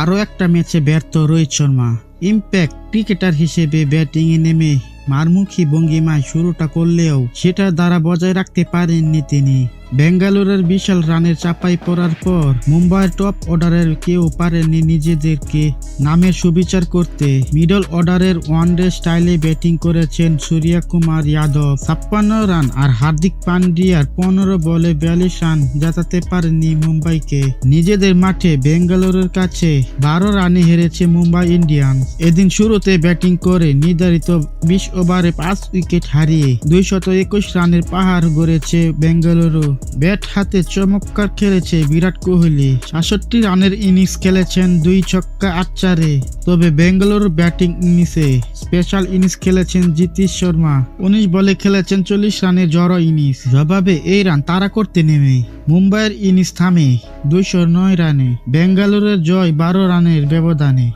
আরও একটা ম্যাচে ব্যর্থ রোহিত শর্মা। ইম্প্যাক্ট ক্রিকেটার হিসেবে ব্যাটিংয়ে নেমে মারমুখী ভঙ্গিমায় শুরুটা করলেও সেটা দ্বারা বজায় রাখতে পারেননি তিনি। বেঙ্গালুরের বিশাল রানের চাপাই পড়ার পর মুম্বাইয়ের টপ অর্ডারের কেউ পারেননি নিজেদেরকে। নামের সুবিচার করতে মিডল অর্ডারের ওয়ানডে স্টাইলে ব্যাটিং করেছেন সূর্যা কুমার যাদব। ছাপ্পান্ন রান আর হার্দিক পান্ডিয়ার পনেরো বলে বিয়াল্লিশ রান জেতাতে পারেনি মুম্বাইকে। নিজেদের মাঠে বেঙ্গালুরুর কাছে বারো রানে হেরেছে মুম্বাই ইন্ডিয়ান্স। এদিন শুরুতে ব্যাটিং করে নির্ধারিত বিশ ওভারে পাঁচ উইকেট হারিয়ে দুইশত একুশ রানের পাহাড় গড়েছে বেঙ্গালুরু। ব্যাট হাতে চমৎকার খেলেছে বিরাট কোহলি। সাতষট্টি রানের ইনিংস খেলেছেন দুই ছক্কা আট চারে। তবে বেঙ্গালুরু ব্যাটিং ইনিংসে স্পেশাল ইনিংস খেলেছেন জিতিশ শর্মা। উনিশ বলে খেলেছেন চল্লিশ রানের জড়ো ইনিংস। জবাবে এই রান তারা করতে নেমে। মুম্বাইয়ের ইনিংস থামে দুইশো নয় রানে। বেঙ্গালুরুর জয় বারো রানের ব্যবধানে।